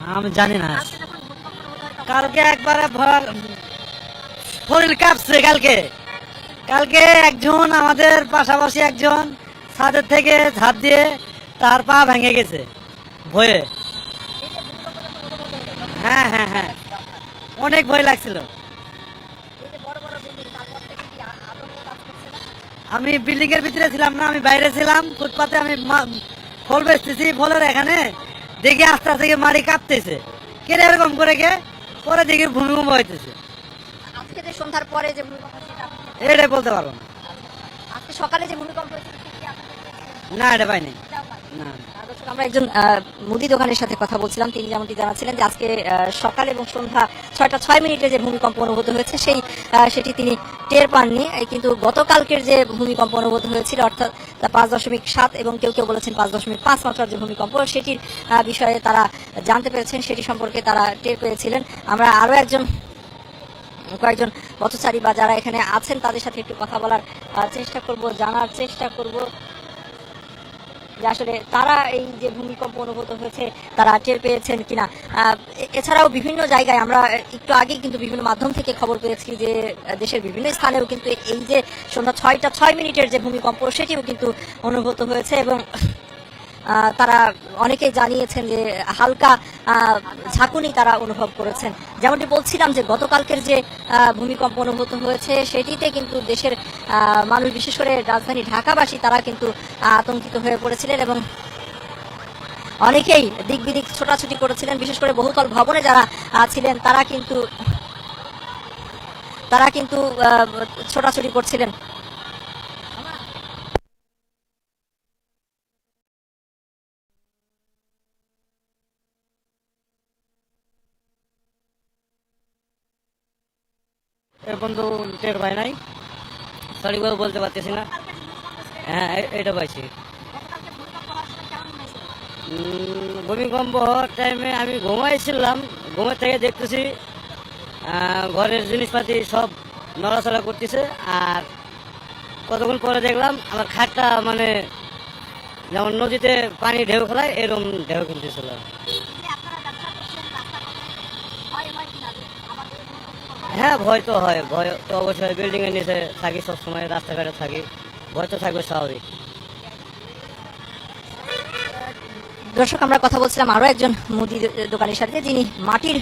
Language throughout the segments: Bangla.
আমি জানি না। কালকে একবারে শরীর কাঁপছে কালকে। কালকে একজন আমাদের পাশাপাশি একজন ছাদের থেকে ঝাঁপ দিয়ে তার পা ভেঙে গেছে ভয়ে। হ্যাঁ হ্যাঁ হ্যাঁ। অনেক ভয় লাগছিল। আমি বিল্ডিং এর ভিতরে ছিলাম না, আমি বাইরে ছিলাম। ফুটপাতে আমি ফল বেচতেছি ফলের এখানে। দেখি আস্তে আস্তে গিয়ে মাটি কাঁপতেছে। কেটে এরকম করে কে? পরে দেখি ভূমিকম্প হইতেছে। আজকে যে সন্ধ্যার পরে যে ভূমিকম্প বলতে পারব না। আজকে সকালে যে ভূমিকম্প হয়েছে কি না এটা পাইনি। দর্শক, আমরা একজন মুদি দোকানের সাথে কথা বলছিলাম। তিনি যেমনটি জানাচ্ছিলেন যে আজকে সকাল এবং সন্ধ্যা ছয়টা ছয় মিনিটে যে ভূমিকম্প অনুভূত হয়েছে সেই সেটি তিনি টের পাননি। কিন্তু গতকালকের যে ভূমিকম্প অনুভূত হয়েছিল অর্থাৎ পাঁচ দশমিক সাত এবং কেউ কেউ বলেছেন পাঁচ দশমিক পাঁচ মাত্রার যে ভূমিকম্প সেটির বিষয়ে তারা জানতে পেরেছেন সেটি সম্পর্কে তারা টের পেয়েছিলেন। আমরা আরও একজন কয়েকজন পথচারী বা যারা এখানে আছেন তাদের সাথে একটু কথা বলার চেষ্টা করব জানার চেষ্টা করব। যে আসলে তারা এই যে ভূমিকম্প অনুভূত হয়েছে, তারা টের পেয়েছেন কিনা? এছাড়াও বিভিন্ন জায়গায় আমরা একটু আগে কিন্তু বিভিন্ন মাধ্যম থেকে খবর পেয়েছি যে দেশের বিভিন্ন স্থানেও কিন্তু এই যে সন্ধ্যা ছয়টা ছয় মিনিটের যে ভূমিকম্প, সেটিও কিন্তু অনুভূত হয়েছে এবং তারা অনেকেই জানিয়েছেন যে, হালকা ঝাঁকুনি তারা অনুভব করেছেন। যেমনটি বলছিলাম যে গতকালকের যে ভূমিকম্প অনুভূত হয়েছে, সেটিতে কিন্তু দেশের মানুষ বিশেষ করে রাজধানী ঢাকাবাসী, তারা কিন্তু আতঙ্কিত হয়ে পড়েছিলেন এবং অনেকেই দিক বিদিক ছোটাছুটি করেছিলেন, বিশেষ করে বহুতল ভবনে যারা ছিলেন তারা কিন্তু তারা কিন্তু ছোটাছুটি করছিলেন। এর বন্ধু টের পাই নাই। সঠিকভাবে বলতে পারতেছি না। হ্যাঁ এটা পাইছি। ভূমিকম্প হওয়ার টাইমে আমি ঘুমাইছিলাম, ঘুমের থেকে দেখতেছি ঘরের জিনিসপাতি সব নড়াচড়া করতেছে, আর কতক্ষণ পরে দেখলাম, আমার খাটটা মানে যেমন নদীতে পানি ঢেউ খেলায় এরকম ঢেউ খেলতেছিল হ্যাঁ ভয় তো হয়, ভয় তো অবশ্যই। বিল্ডিং এর নিচে থাকি, সবসময় রাস্তাঘাটে থাকি। ভয় তো থাকবে স্বাভাবিক। দর্শক, আমরা কথা বলছিলাম আরও একজন মুদি দোকানের সাথে, যিনি মাটির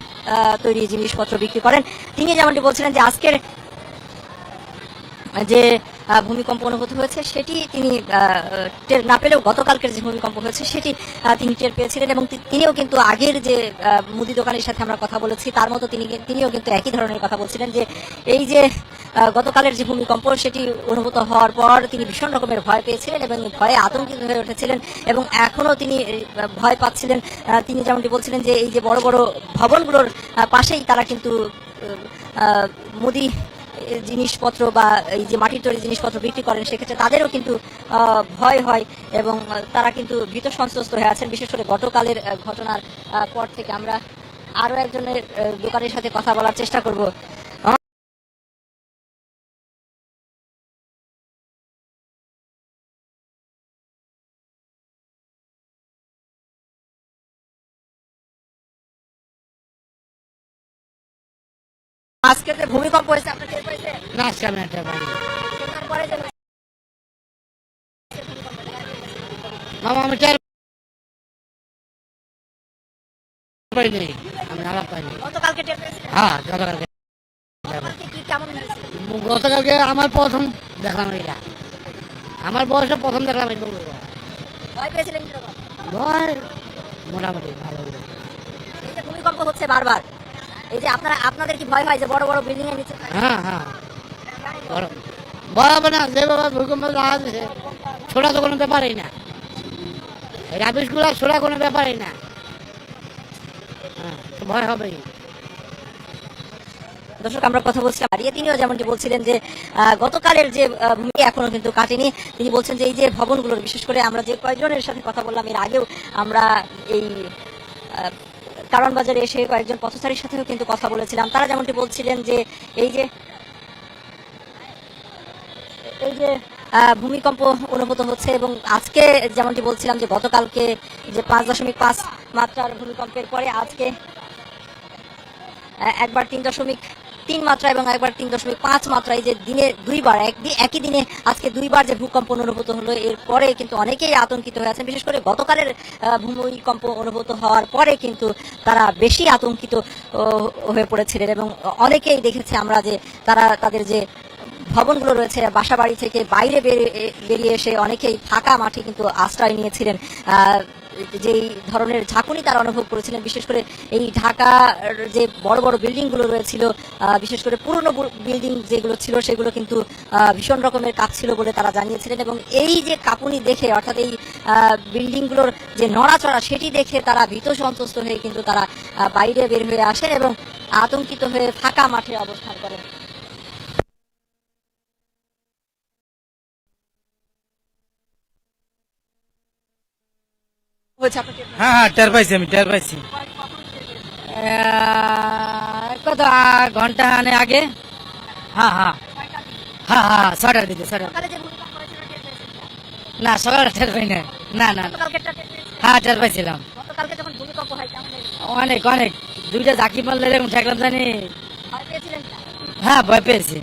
তৈরি জিনিসপত্র বিক্রি করেন। তিনি যেমনটি বলছিলেন যে আজকের যে ভূমিকম্প অনুভূত হয়েছে সেটি তিনি টের না পেলেও গতকালকের যে ভূমিকম্প হয়েছে সেটি তিনি টের পেয়েছিলেন এবং তিনিও কিন্তু আগের যে মুদি দোকানের সাথে আমরা কথা বলেছি তার মতো তিনি তিনিও কিন্তু একই ধরনের কথা বলছিলেন যে এই যে গতকালের যে ভূমিকম্প সেটি অনুভূত হওয়ার পর তিনি ভীষণ রকমের ভয় পেয়েছিলেন এবং ভয়ে আতঙ্কিত হয়ে উঠেছিলেন এবং এখনও তিনি ভয় পাচ্ছিলেন। তিনি যেমনটি বলছিলেন যে এই যে বড় বড় ভবনগুলোর পাশেই তারা কিন্তু মুদি জিনিসপত্র বা এই যে মাটির তৈরি জিনিসপত্র বিক্রি করেন, সেক্ষেত্রে তাদেরও কিন্তু ভয় হয় এবং তারা কিন্তু ভীত সন্ত্রস্ত হয়ে আছেন। বিশেষ করে গতকালের ঘটনার পর থেকে আমরা আরও একজনের দোকানের সাথে কথা বলার চেষ্টা করব। আজকে যে ভূমিকম্প হয়েছে আপনার টের পেয়েছেন? না যে মামা আমি চার পাইনি আমি আলাপ পাইনি গতকালকে টের হ্যাঁ গতকালকে। গতকালকে আমার প্রথম দেখলাম এটা আমার বয়সে প্রথম দেখলাম এই ভয় পেয়েছিলেন ভয়? মোটামুটি ভালো। ভূমিকম্প হচ্ছে বারবার। এই যে আপনারা আপনাদের কি ভয় হয় যে বড় বড় বিল্ডিং এর নিচে হ্যাঁ হ্যাঁ। বড়। হবে না যেভাবে যাচ্ছে ছোটা তো কোনো ব্যাপারই না। রাবিশগুলো কোনো ব্যাপারই না। হ্যাঁ ভয় হবেই। দর্শক আমরা কথা বলছিলাম আর ইয়ে তিনিও যেমনটি বলছিলেন যে গতকালের যে ভূমি এখনও কিন্তু কাটেনি। তিনি বলছেন যে এই যে ভবনগুলোর বিশেষ করে আমরা যে কয়েকজনের সাথে কথা বললাম এর আগেও আমরা এই কারণ বাজারে এসে কয়েকজন পথচারীর সাথেও কিন্তু কথা বলেছিলাম। তারা যেমনটি বলছিলেন যে এই যে এই যে ভূমিকম্প অনুভূত হচ্ছে এবং আজকে যেমনটি বলছিলাম যে গতকালকে যে পাঁচ দশমিক পাঁচ মাত্রার ভূমিকম্পের পরে আজকে একবার তিন দশমিক তিন মাত্রা এবং একবার তিন দশমিক পাঁচ মাত্রা এই যে দিনে দুইবার একদি- একই দিনে আজকে দুইবার যে ভূকম্প অনুভূত হলো, এরপরে কিন্তু অনেকেই আতঙ্কিত হয়ে আছেন। বিশেষ করে গতকালের ভূমিকম্প অনুভূত হওয়ার পরে কিন্তু তারা বেশি আতঙ্কিত হয়ে পড়েছিলেন এবং অনেকেই দেখেছে আমরা যে তারা তাদের যে ভবনগুলো রয়েছে বাসা বাড়ি থেকে বাইরে বেরিয়ে এসে অনেকেই ফাঁকা মাঠে কিন্তু আশ্রয় নিয়েছিলেন। যেই ধরনের ঝাঁকুনি তারা অনুভব করেছিলেন, বিশেষ করে এই ঢাকার যে বড় বড় বিল্ডিংগুলো রয়েছিল বিশেষ করে পুরনো বিল্ডিং যেগুলো ছিল সেগুলো কিন্তু ভীষণ রকমের কাজ কাঁপছিল বলে তারা জানিয়েছিলেন এবং এই যে কাঁপুনি দেখে, অর্থাৎ এই বিল্ডিংগুলোর যে নড়াচড়া সেটি দেখে তারা ভীত সন্তুষ্ট হয়ে কিন্তু তারা বাইরে বের হয়ে আসেন এবং আতঙ্কিত হয়ে ফাঁকা মাঠে অবস্থান করেন। হয়েছে আপনাকে হ্যাঁ হ্যাঁ টের পাইছি আমি টের পাইছি কত ঘণ্টা আগে হ্যাঁ হ্যাঁ হ্যাঁ হ্যাঁ ছটার দিকে ভূমিকম্প? না সকালে টের পাই না না না? হ্যাঁ টের পাইছিলাম ভূমিকম্প হয়? অনেক অনেক দুইটা ঝাঁকি মারলে এরকম ঠেকলাম জানি? হ্যাঁ ভয় পেয়েছি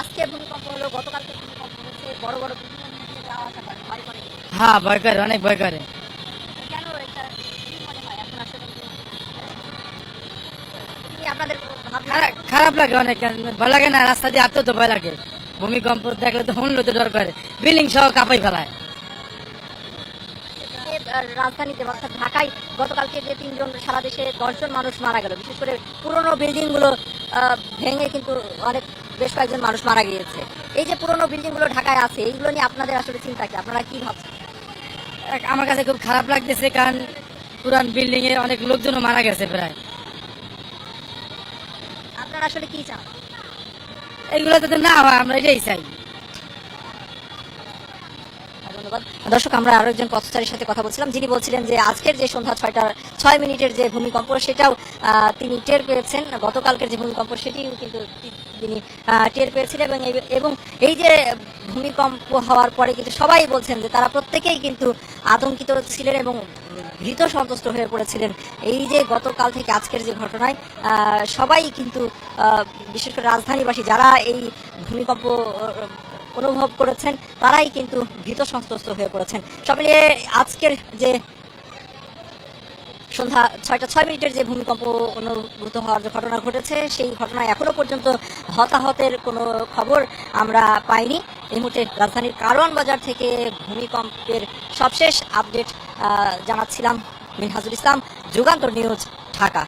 আজকে ভূমিকম্প হলো গতকালকে ভূমিকম্প হচ্ছে বড় বড় বিভিন্ন হ্যাঁ ভয় করে অনেক ভয় করে। খারাপ- লাগে অনেক ভয় লাগে না? রাস্তা দিয়ে আসতে তো ভয় লাগে। ভূমিকম্প দেখলে তো শুনলে তো ডর করে। বিল্ডিং সহ কাঁপাই ফেলায়। রাজধানীতে অর্থাৎ ঢাকায় গতকালকে যে তিনজন সারা দেশে দশজন মানুষ মারা গেল। বিশেষ করে পুরনো বিল্ডিংগুলো আহ, ভেঙে কিন্তু অনেক বেশ কয়েকজন মানুষ মারা গিয়েছে। এই যে পুরনো বিল্ডিংগুলো ঢাকায় আছে এইগুলো নিয়ে আপনাদের আসলে চিন্তা কি? আপনারা কি ভাবছেন? আমার কাছে খুব খারাপ লাগতেছে কারণ পুরান বিল্ডিং এ অনেক লোকজনও মারা গেছে প্রায়। আপনারা আসলে কি চান? এগুলো যাতে না হয় আমরা এটাই চাই। ধন্যবাদ। দর্শক আমরা আরও একজন পথচারীর সাথে কথা বলছিলাম। যিনি বলছিলেন যে আজকের যে সন্ধ্যা ছয়টা ছয় মিনিটের যে ভূমিকম্প সেটাও তিনি টের পেয়েছেন। গতকালকের যে ভূমিকম্প সেটিও কিন্তু তিনি টের পেয়েছিলেন এবং এবং এই যে ভূমিকম্প হওয়ার পরে কিন্তু সবাই বলছেন যে তারা প্রত্যেকেই কিন্তু আতঙ্কিত ছিলেন এবং ভীত সন্তুষ্ট হয়ে পড়েছিলেন। এই যে গতকাল থেকে আজকের যে ঘটনায় সবাই কিন্তু বিশেষ করে রাজধানীবাসী যারা এই ভূমিকম্প অনুভব করেছেন, তারাই কিন্তু ভীত সন্ত্রস্ত হয়ে পড়েছেন। সব মিলিয়ে আজকের যে সন্ধ্যা ছয়টা ছয় মিনিটের যে ভূমিকম্প অনুভূত হওয়ার যে ঘটনা ঘটেছে, সেই ঘটনায় এখনও পর্যন্ত হতাহতের কোনো খবর আমরা পাইনি। এই মুহূর্তে রাজধানীর কারওয়ান বাজার থেকে ভূমিকম্পের সবশেষ আপডেট জানাচ্ছিলাম মিনহাজুল ইসলাম, যুগান্তর নিউজ, ঢাকা।